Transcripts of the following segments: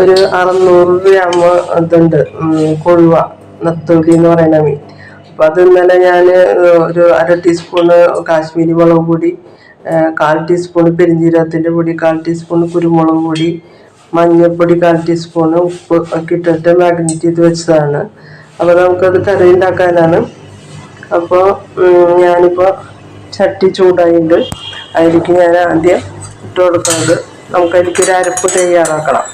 ഒരു അറുന്നൂറ് ഗ്രാം ഇതുണ്ട്. കൊഴുവ നത്തോലി എന്ന് പറയുന്ന മീൻ. അപ്പൊ അത് ഇന്നലെ ഞാൻ ഒരു അര ടീസ്പൂണ് കാശ്മീരി മുളക് പൊടി കാൽ ടീസ്പൂൺ പെരിഞ്ജീരകത്തിന്റെ പൊടി കാൽ ടീസ്പൂൺ കുരുമുളക് പൊടി മഞ്ഞൾപ്പൊടി കാൽ ടീസ്പൂണ് ഉപ്പ് ഒക്കെ ഇട്ടിട്ട് മാഗ്നറ്റ് ചെയ്ത് വെച്ചതാണ്. അപ്പോൾ നമുക്കത് കറി ഉണ്ടാക്കാനാണ്. അപ്പോൾ ഞാനിപ്പോൾ ചട്ടി ചൂടായിട്ട് അതിലേക്ക് ഞാൻ ആദ്യം ഇട്ട് കൊടുക്കുന്നത്. നമുക്ക് അതിലേക്ക് ഒരു അരപ്പ് തയ്യാറാക്കണം.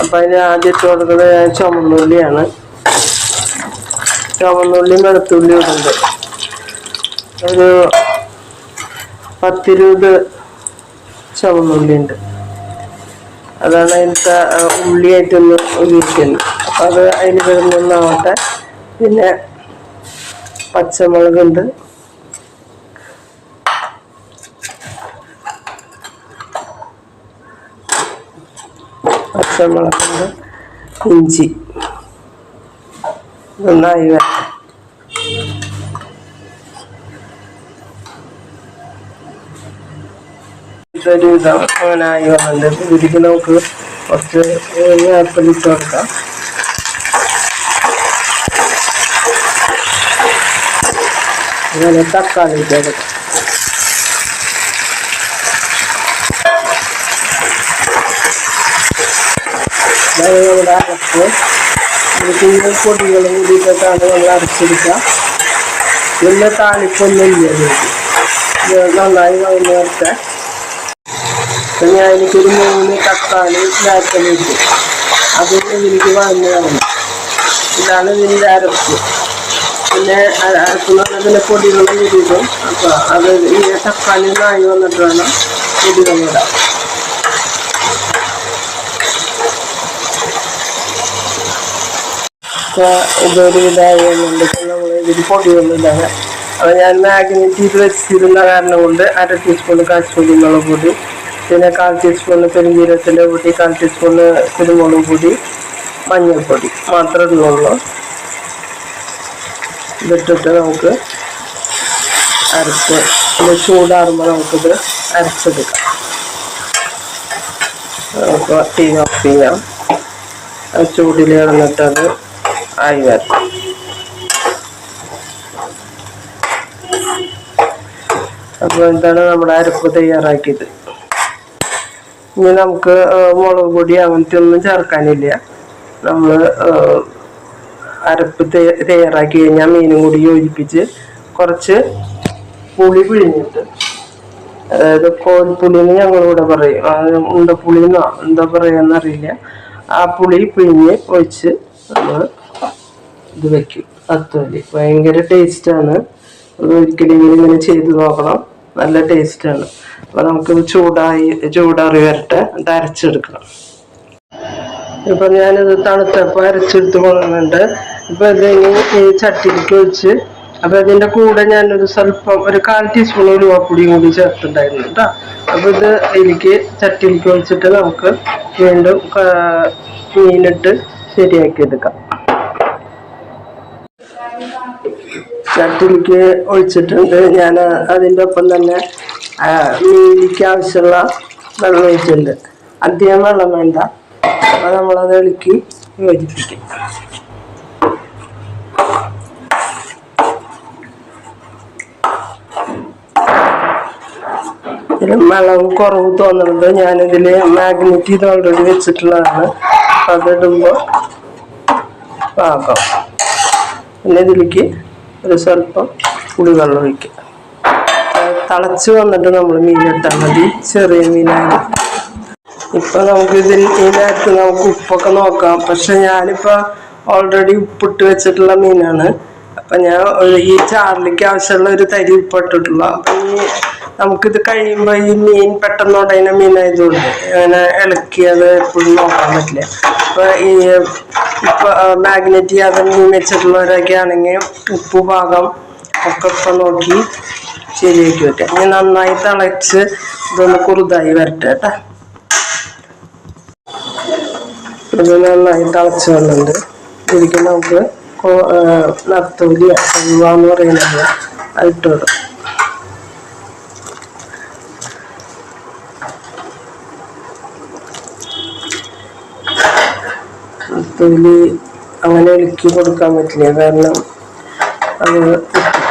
അപ്പോൾ അതിന് ആദ്യം ഇട്ട് കൊടുക്കുന്നത് ഞാൻ ചുമന്നുള്ളിയാണ്. ചുമന്നുള്ളിയും വെളുത്തുള്ളിയും ഇടുന്നുണ്ട്. ഒരു പത്തിരുപത് ചുമന്നുള്ളി ഉണ്ട് അതാണ് അതിന്റെ ഉള്ളിയായിട്ടൊന്ന് ഉപയോഗിക്കുന്നത് അപ്പം അത് അതിന് വരുന്നൊന്നാവട്ടെ. പിന്നെ പച്ചമുളകുണ്ട്. പച്ചമുളകുണ്ട് ഇഞ്ചി. നന്നായി വരട്ടെ ഇതൊരു വിധം അങ്ങനെ ആയി വന്നിട്ടുണ്ട്. ഇതിലേക്ക് നമുക്ക് കുറച്ച് വേപ്പില ഇട്ട് കൊടുക്കാം. അങ്ങനെ തക്കാളി ഇട്ട് കൊടുക്കാം. നമ്മുടെ അരപ്പ് ഇതിലേക്ക് ഈ പൊടികളും കൂടിയിട്ടാണ് നമ്മൾ അടച്ചെടുക്കുക പിന്നെ താളിപ്പൊന്നും ഇല്ല നന്നായി വന്നു നേരത്തെ അപ്പൊ ഞാൻ എനിക്കൊരു മൂന്ന് തക്കാളി വേപ്പല ഇട്ടു അത് എനിക്ക് വഴഞ്ഞു വരണം ഇതാണ് ഇതിന്റെ അരപ്പ് പിന്നെ അരക്കുന്നത് പിന്നെ പൊടികളും കൂടിയിട്ടും അപ്പോൾ അത് ഈ തക്കാളി നായി വന്നിട്ട് വേണം പൊടികൾ ഇടാം അപ്പൊ ഇതൊരു ഇതായി നമ്മൾ ഞാൻ മാഗ്നേറ്റ് വെച്ചിരുന്ന കാരണം കൊണ്ട് അര ടീസ്പൂൺ കാശ്മീരി മുളക് പൊടി പിന്നെ കാൽ ടീസ്പൂൺ പെരുംജീരത്തിന്റെ പൊടി കാൽ ടീസ്പൂൺ കുരുമുളക് പൊടി മഞ്ഞൾപ്പൊടി മാത്രമേ ഉള്ളൂ ഇതിട്ടിട്ട് നമുക്ക് അരച്ച് ചൂടാറുമ്പോൾ നമുക്കിത് അരച്ചെടുക്കാം. നമുക്ക് തീ ഓഫ് ചെയ്യാം. ചൂടിൽ കിടന്നിട്ടത് ആയി അപ്പോൾ എന്താണ് നമ്മുടെ അരപ്പ് തയ്യാറാക്കിയത്. ഇനി നമുക്ക് മുളക് പൊടി അങ്ങനത്തെ ഒന്നും ചേർക്കാനില്ല. നമ്മൾ അരപ്പ് തയ്യ- തയ്യാറാക്കി കഴിഞ്ഞാൽ മീനും കൂടി യോജിപ്പിച്ച് കുറച്ച് പുളി പിഴിഞ്ഞിട്ട്. അതായത് കോൽപ്പുളി എന്ന് ഞങ്ങളിവിടെ പറയും. ഉണ്ടപ്പുളി എന്നോ എന്താ പറയുകയെന്നറിയില്ല ആ പുളി പിഴിഞ്ഞ് ഒഴിച്ച് നമ്മൾ ഇത് വെക്കും. അത്തോലി ഭയങ്കര ടേസ്റ്റാണ് ഒരിക്കലും ഇങ്ങനെ ചെയ്ത് നോക്കണം. നല്ല ടേസ്റ്റാണ് അപ്പൊ നമുക്ക് ചൂടായി ചൂടാറി വരട്ടെ. ഇത് അരച്ചെടുക്കണം. ഇപ്പൊ ഞാനിത് തണുത്തപ്പോൾ അരച്ചെടുത്ത് കൊള്ളുന്നുണ്ട്. ഇപ്പൊ ഇത് ഇനി ഈ ചട്ടിയിലേക്ക് വെച്ച് അപ്പൊ ഇതിന്റെ കൂടെ ഞാനൊരു സ്വല്പം ഒരു കാൽ ടീസ്പൂൺ ഉലുവാപ്പൊടിയും കൂടി ചേർത്തിട്ടുണ്ടായിരുന്നു കേട്ടോ. അപ്പൊ ഇത് എനിക്ക് ചട്ടിയിലേക്ക് വെച്ചിട്ട് നമുക്ക് വീണ്ടും മീനിട്ട് ശരിയാക്കി എടുക്കാം ചട്ടിയിലേക്ക് ഒഴിച്ചിട്ടുണ്ട്. ഞാൻ അതിന്റെ ഒപ്പം തന്നെ മീനിലേക്ക് ആവശ്യമുള്ള വെള്ളം ഒഴിച്ചിട്ടുണ്ട്. അധികം വെള്ളം വേണ്ട. അപ്പോൾ നമ്മളത് ഇളക്കി യോജിപ്പിക്കും. ഇതിൽ വെള്ളം കുറവ് തോന്നുന്നത് ഞാനിതിൽ മാഗ്നറ്റ് ഇത് ഓൾറെഡി വെച്ചിട്ടുള്ളതാണ്. അതിടുമ്പോൾ പാകം. പിന്നെ ഇതിലേക്ക് ഒരു സ്വല്പം പുളിവെള്ളം ഒഴിക്കുക. തിളച്ച് വന്നിട്ട് നമ്മൾ മീനിട്ടാൽ മതി. ചെറിയ മീനാണ്. ഇപ്പൊ നമുക്ക് ഇതിൽ ഇതിനകത്ത് നമുക്ക് ഉപ്പൊക്കെ നോക്കാം. പക്ഷെ ഞാനിപ്പോ ഓൾറെഡി ഉപ്പിട്ട് വെച്ചിട്ടുള്ള മീനാണ്. അപ്പൊ ഞാൻ ഈ ചാർലിക്ക് ആവശ്യമുള്ള ഒരു തരി ഉപ്പിട്ടിട്ടുള്ള അപ്പൊ ഈ നമുക്കിത് കഴിയുമ്പോൾ ഈ മീൻ പെട്ടെന്ന് ഉടയുന്ന മീനായതുകൊണ്ട് അങ്ങനെ ഇളക്കി അത് എപ്പോഴും നോക്കാൻ പറ്റില്ല. അപ്പോൾ ഈ ഇപ്പൊ മാഗ്നറ്റ് ചെയ്യാതെ മീൻ വെച്ചിട്ടുള്ളവരൊക്കെ ആണെങ്കിൽ ഉപ്പ് പാകം ഒക്കെ ഇപ്പൊ നോക്കി ശരിയാക്കി വെക്കാം. ഇനി നന്നായി തിളച്ച് ഇതൊന്ന് കുറുതായി വരട്ടെ കേട്ടാ. ഇത് നന്നായി തിളച്ച് വന്നിട്ടുണ്ട്. ഇതിലേക്ക് നമുക്ക് കൊ- ആ, നത്തോലി കഴുവ എന്ന് പറയുന്നത് അത് നത്തോലി അങ്ങനെ ഒലുക്കി കൊടുക്കാൻ പറ്റില്ല. കാരണം അത്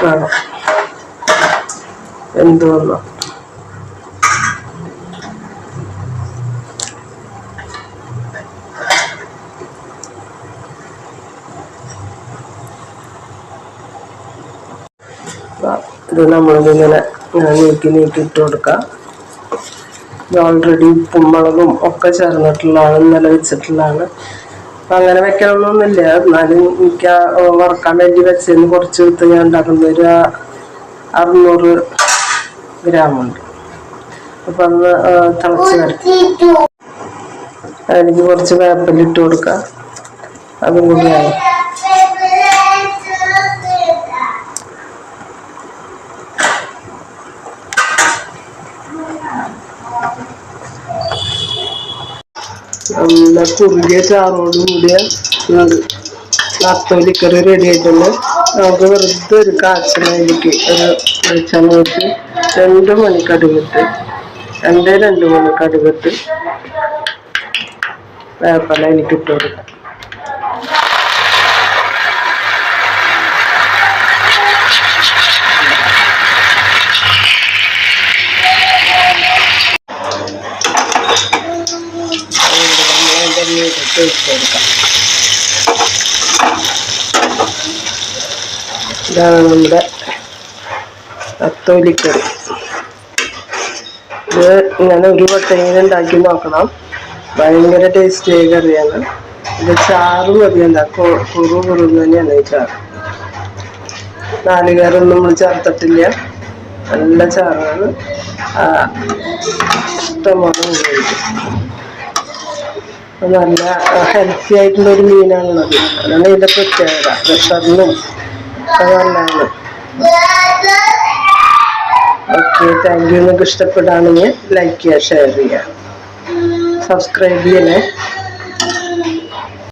കാണും എന്തോന്നോ ഇത് നമ്മളിങ്ങനെ നീക്കി നീക്കി ഇട്ട് കൊടുക്കാം. ഓൾറെഡി ഉപ്പും മുളകും ഒക്കെ ചേർന്നിട്ടുള്ളതാണ് ഇന്നലെ വെച്ചിട്ടുള്ളതാണ്. അങ്ങനെ വെക്കണമെന്നൊന്നുമില്ല എന്നാലും എനിക്ക് വറക്കാൻ വേണ്ടി വെച്ചതിന് കുറച്ച് എടുത്ത് ഞാൻ ഉണ്ടാക്കുന്നത് ഒരു അറുന്നൂറ് ഗ്രാമുണ്ട് അപ്പം അന്ന് തിളച്ച് വരട്ടെ. അതിലേക്ക് കുറച്ച് വേപ്പലിട്ട് കൊടുക്കാം. അതും കൂടിയായി നല്ല കുറുകിയ ചാറോട് കൂടിയ നത്തോലിക്കറി റെഡി ആയിട്ടുണ്ട്. നമുക്ക് വെറുതെ ഒരു കാച്ചിലേക്ക് ഒരു വെളിച്ചെണ്ണ രണ്ട് മണിക്കടുകത്ത് രണ്ടേ രണ്ട് മണിക്കടുകത്ത് വേപ്പല എനിക്ക് ഇട്ട് കൊടുക്കാം ഇതാണ് നമ്മുടെ അത്തോലിക്കറി ഇത് ഇങ്ങനെ ഒരു ഉണ്ടാക്കി നോക്കണം. ഭയങ്കര ടേസ്റ്റി ആയ കറിയാണ്. ഇത് ചാറ് മതി എന്താ? കുറു കുറു തന്നെയാണ് ഈ ചാറ്. നാലുകാരൊന്നും നമ്മൾ ചേർത്തിട്ടില്ല. നല്ല ചാറാണ്. ഇഷ്ടമാണ് ഉപയോഗിക്കും നല്ല ഹെൽത്തി ആയിട്ടുള്ള ഒരു മീനാണുള്ളത്. അതാണ് ഇതിന്റെ പ്രത്യേകത. പ്രഷറിനും നല്ലതാണ് ഓക്കെ താങ്ക് യു നിങ്ങൾക്ക് ഇഷ്ടപ്പെടുകയാണെങ്കിൽ ലൈക്ക് ചെയ്യുക ഷെയർ ചെയ്യുക. സബ്സ്ക്രൈബ് ചെയ്യണേ.